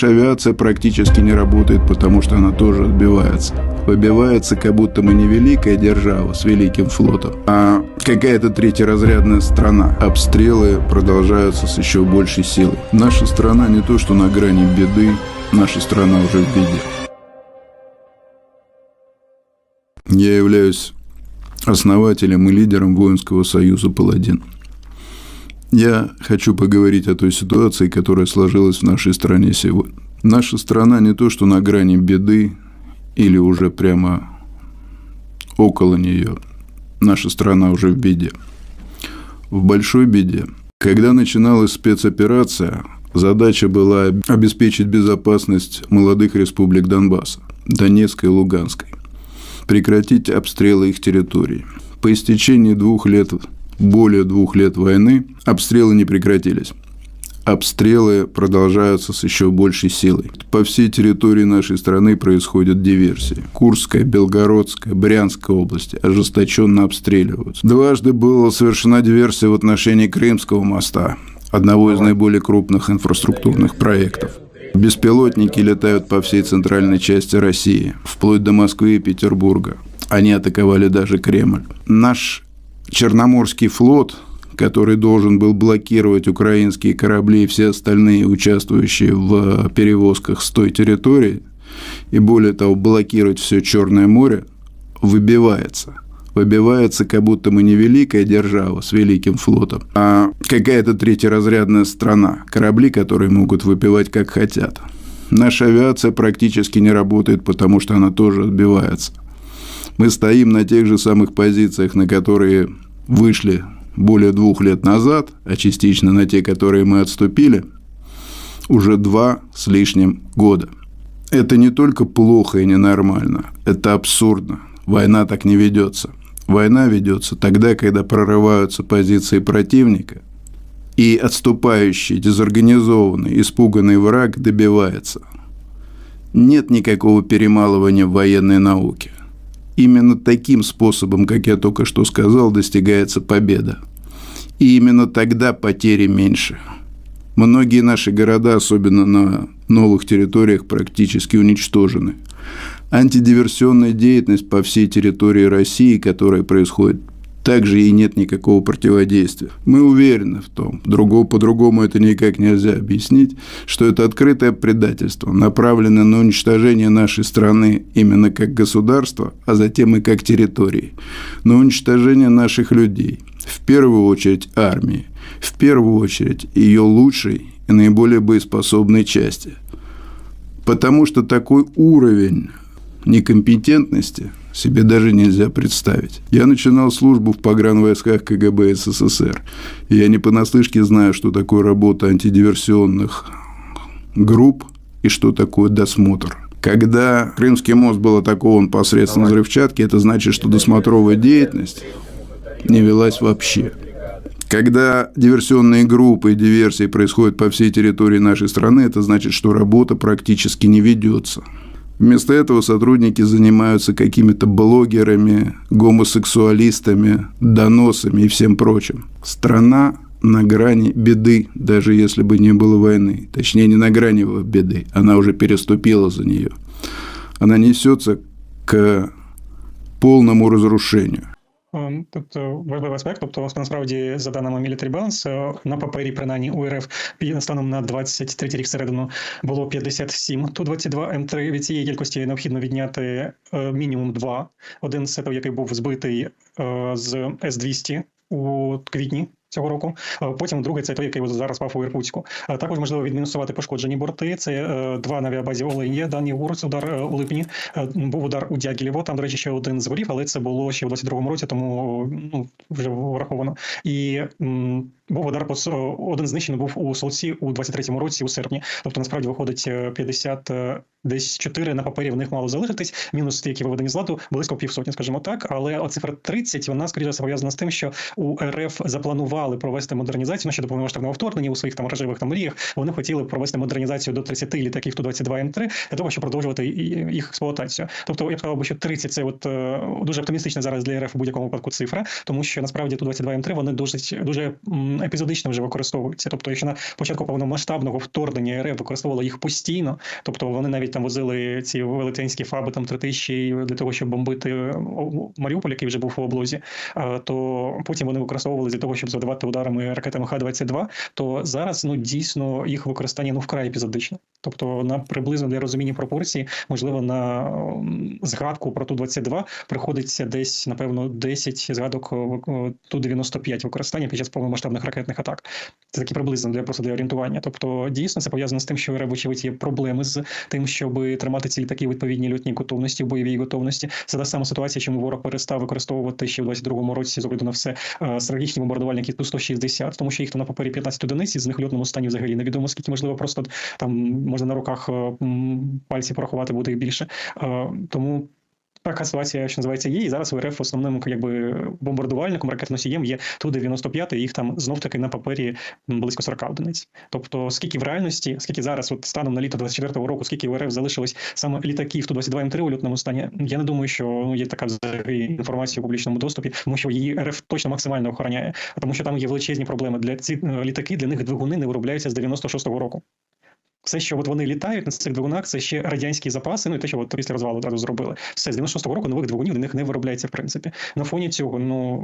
Наша авиация практически не работает, потому что она тоже отбивается. Выбивается, как будто мы не великая держава с великим флотом, а какая-то третьеразрядная страна. Обстрелы продолжаются с еще большей силой. Наша страна не то, что на грани беды, наша страна уже в беде. Я являюсь основателем и лидером воинского союза «Паладин». Я хочу поговорить о той ситуации, которая сложилась в нашей стране сегодня. Наша страна не то, что на грани беды или уже прямо около нее. Наша страна уже в беде. В большой беде. Когда начиналась спецоперация, задача была обеспечить безопасность молодых республик Донбасса, Донецкой и Луганской, прекратить обстрелы их территорий. По истечении двух лет более двух лет войны обстрелы не прекратились. Обстрелы продолжаются с еще большей силой. По всей территории нашей страны происходят диверсии. Курская, Белгородская, Брянская области ожесточенно обстреливаются. Дважды была совершена диверсия в отношении Крымского моста, одного из наиболее крупных инфраструктурных проектов. Беспилотники летают по всей центральной части России, вплоть до Москвы и Петербурга. Они атаковали даже Кремль. Наш Черноморский флот, который должен был блокировать украинские корабли и все остальные, участвующие в перевозках с той территории, и более того, блокировать все Черное море, выбивается. Выбивается, как будто мы не великая держава с великим флотом, а какая-то третьеразрядная страна, корабли, которые могут выпивать как хотят. Наша авиация практически не работает, потому что она тоже отбивается. Мы стоим на тех же самых позициях, на которые вышли более двух лет назад, а частично на те, которые мы отступили, уже два с лишним года. Это не только плохо и ненормально, это абсурдно. Война так не ведется. Война ведется тогда, когда прорываются позиции противника, и отступающий, дезорганизованный, испуганный враг добивается. Нет никакого перемалывания в военной науке. Именно таким способом, как я только что сказал, достигается победа. И именно тогда потери меньше. Многие наши города, особенно на новых территориях, практически уничтожены. Антидиверсионная деятельность по всей территории России, которая происходит также и нет никакого противодействия. Мы уверены в том, другого, по-другому это никак нельзя объяснить, что это открытое предательство, направленное на уничтожение нашей страны именно как государства, а затем и как территории, на уничтожение наших людей, в первую очередь армии, в первую очередь ее лучшей и наиболее боеспособной части. Потому что такой уровень некомпетентности себе даже нельзя представить. Я начинал службу в погранвойсках КГБ СССР. И я не понаслышке знаю, что такое работа антидиверсионных групп и что такое досмотр. Когда Крымский мост был атакован посредством взрывчатки, это значит, что досмотровая деятельность не велась вообще. Когда диверсионные группы и диверсии происходят по всей территории нашей страны, это значит, что работа практически не ведется. Вместо этого сотрудники занимаются какими-то блогерами, гомосексуалистами, доносами и всем прочим. Страна на грани беды, даже если бы не было войны. Точнее, не на грани беды, она уже переступила за нее. Она несется к полному разрушению. Тобто важливий аспект, тобто насправді за даними Military Balance, на папері, принаймні у РФ станом на 23 рік середину було 57 ту 22 М3. Від цієї кількості необхідно відняти мінімум два. Один з який був збитий з С-200 у квітні цього року. Потім другий це той, який зараз пав у Іркутську. Також можливо відмінусувати пошкоджені борти. Це два на авіабазі Оленє, дані Урс, удар у липні. Був удар у Дягілєво. Там, до речі, ще один згорів, але це було ще у 22-му році, тому ну вже враховано. І був удар по один знищений був у Солці у 23-му році, у серпні. Тобто, насправді виходить 50 Десь 4 на папері в них мало залишитись, мінус ті, які виведені з ладу, близько півсотні, скажімо так. Але цифра 30, вона скоріше пов'язана з тим, що у РФ запланував планували провести модернізацію ще до повномасштабного вторгнення у своїх там рожевих там мріях. Вони хотіли провести модернізацію до 30 літаків Ту-22 М3 для того, щоб продовжувати їх експлуатацію. Тобто я б сказав, що 30 – це от е, дуже оптимістична зараз для РФ у будь-якому випадку цифра, тому що насправді Ту-22 М3 вони дуже дуже епізодично вже використовуються. Тобто, якщо на початку повномасштабного вторгнення РФ використовували їх постійно, тобто вони навіть там возили ці велетенські фаби там 3000 для того, щоб бомбити е, Маріуполь, який вже був у облозі, е, то потім вони використовували для того, щоб завдавати ударами ракетами Х-22, то зараз ну дійсно їх використання ну вкрай епізодично. Тобто на приблизно для розуміння пропорцій, можливо, на згадку про ту 22 приходиться десь напевно 10 згадок ту 95 використання під час повномасштабних ракетних атак. Це такі приблизно для просто для орієнтування. Тобто, дійсно це пов'язано з тим, що вочевидь, є проблеми з тим, щоб тримати ці літаки у відповідній готовності, в бойовій готовності. Це та сама ситуація, чому ворог перестав використовувати ще в 22-му році з огляду на все е, стратегічні бомбардувальники ту 160 тому що їх там на папері 15 одиниць, і з них в льотному стані взагалі невідомо скільки, можливо, просто там можна на руках пальці порахувати буде більше. Е, Тому. Така ситуація, що називається, є, і зараз в РФ основним якби бомбардувальником, ракетоносієм є Ту-95, і їх там знов таки на папері близько 40 одиниць. Тобто, скільки в реальності, скільки зараз, от станом на літо 24-го року, скільки в РФ залишилось саме літаків Ту-22 М3 у льотному стані, я не думаю, що ну, є така взагалі інформація у публічному доступі, тому що її РФ точно максимально охороняє, тому що там є величезні проблеми. Для ці е, літаки для них двигуни не виробляються з 96-го року. Все, що от вони літають на цих двигунах, це ще радянські запаси. Ну і те, що от після розвалу одразу зробили. Все з 96-го року нових двигунів для них не виробляється в принципі. На фоні цього, ну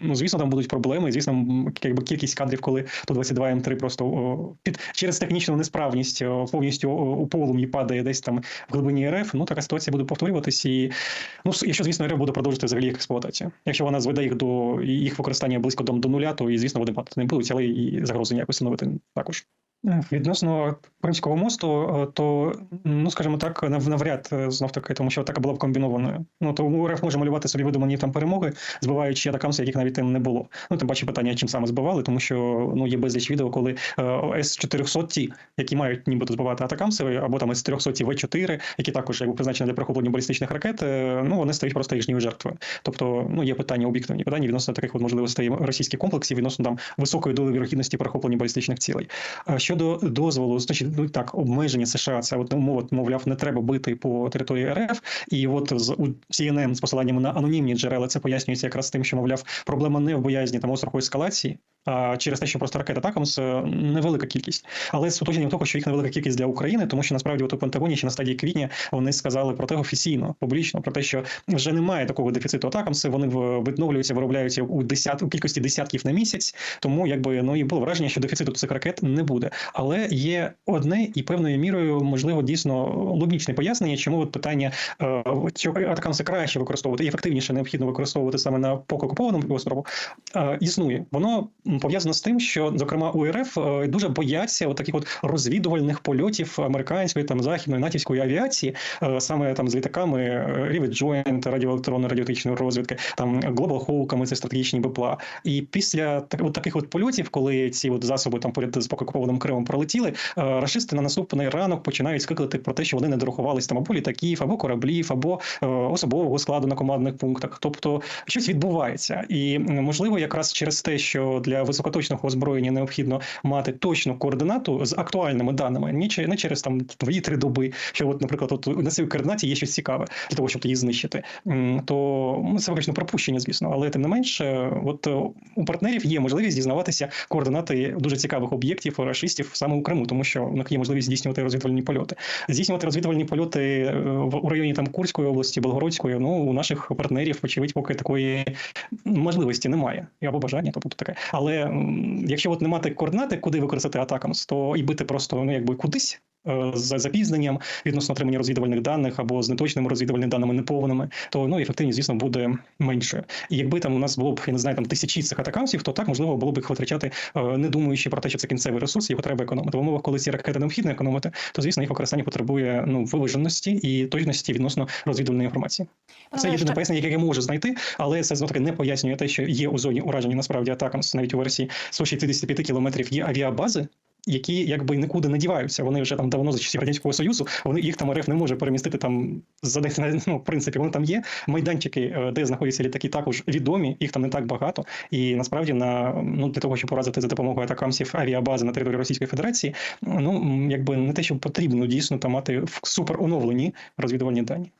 ну звісно, там будуть проблеми. Звісно, якби кількість кадрів, коли ту 22 М3 просто о, під через технічну несправність о, повністю о, у полум'ї падає десь там в глибині РФ. Ну така ситуація буде повторюватись. І ну якщо звісно РФ буде продовжувати взагалі їх експлуатацію. Якщо вона зведе їх до їх використання близько до, до нуля, то і звісно вони падати не будуть, але і загрози ніякої становити також. Е, Відносно Кримського мосту, е, то ну скажімо так, нав- навряд е, знов таки, тому що така була б комбінованою. Ну тому РФ може малювати собі видумані там перемоги, збиваючи атакамси, яких навіть не було. Ну тим паче питання, чим саме збивали, тому що ну є безліч відео, коли с 400 ті які мають нібито збивати атакамси, або там с 400 в 4 які також якби призначені для перехоплення балістичних ракет. Ну вони стають просто їхньою жертвою. Тобто, ну є питання об'єктивні питання відносно таких от можливостей російських комплексів, відносно там високої доли вірогідності перехоплення балістичних цілей. А Щодо дозволу, значить, ну так, обмеження США, це от умова, мовляв, не треба бити по території РФ. І от з у CNN з посиланням на анонімні джерела це пояснюється якраз тим, що мовляв, проблема не в боязні там остраху ескалації. А через те, що просто ракета Атакамс е, невелика кількість, але з уточненням того, що їх невелика кількість для України, тому що насправді от у Пентагоні ще на стадії квітня вони сказали про те офіційно, публічно, про те, що вже немає такого дефіциту Атакамси. Вони відновлюються, виробляються у десят у кількості десятків на місяць. Тому якби ну і було враження, що дефіциту цих ракет не буде. Але є одне і певною мірою, можливо, дійсно логічне пояснення, чому от питання е, що Атакамси краще використовувати і ефективніше необхідно використовувати саме на поки окупованому півострову, е, існує. Воно пов'язано з тим, що зокрема у РФ е, дуже бояться от таких от розвідувальних польотів американської там західної натівської авіації, е, саме там з літаками е, Rivet Joint, радіоелектронної радіотичної розвідки, там Global Hawk, це стратегічні БПЛА. І після от таких от польотів, коли ці от засоби там поряд з поки окупованим Кримом пролетіли, е, рашисти на наступний ранок починають скиклити про те, що вони не дорахувались там або літаків, або кораблів, або е, особового складу на командних пунктах. Тобто щось відбувається, і можливо, якраз через те, що для високоточного озброєння необхідно мати точну координату з актуальними даними, че- не через там дві-три доби. Що, от, наприклад, от на цій координаті є щось цікаве для того, щоб її знищити. То це виключно пропущення, звісно, але тим не менше, от у партнерів є можливість дізнаватися координати дуже цікавих об'єктів рашистів саме у Криму, тому що у них є можливість здійснювати розвідувальні польоти. Здійснювати розвідувальні польоти е, в районі там Курської області, Белгородської. Ну у наших партнерів, очевидь, поки такої можливості немає або бажання, тобто таке. Але якщо от не мати координати, куди використати атакам, то і бити просто ну якби кудись. Е, З запізненням відносно отримання розвідувальних даних або з неточними розвідувальними даними неповними, то ну ефективність, звісно, буде меншою. І якби там у нас було б я не знаю там тисячі цих атакамсів, то так можливо було б їх витрачати, е, не думаючи про те, що це кінцевий ресурс, його треба економити. В умовах, коли ці ракети необхідно економити, то звісно їх використання потребує ну виваженості і точності відносно розвідувальної інформації. Пане Це єдине пояснення, яке я можу знайти, але це знов таки не пояснює те, що є у зоні ураження насправді атакамс навіть у версії 165 кілометрів є авіабази. Які якби нікуди не діваються. Вони вже там давно за часів радянського союзу. Вони їх там РФ не може перемістити там за десь ну, в принципі. Вони там є. Майданчики, е, де знаходяться літаки, також відомі. Їх там не так багато. І насправді на ну для того, щоб поразити за допомогою атакамсів авіабази на території Російської Федерації, ну якби не те, що потрібно дійсно там мати супер оновлені розвідувальні дані.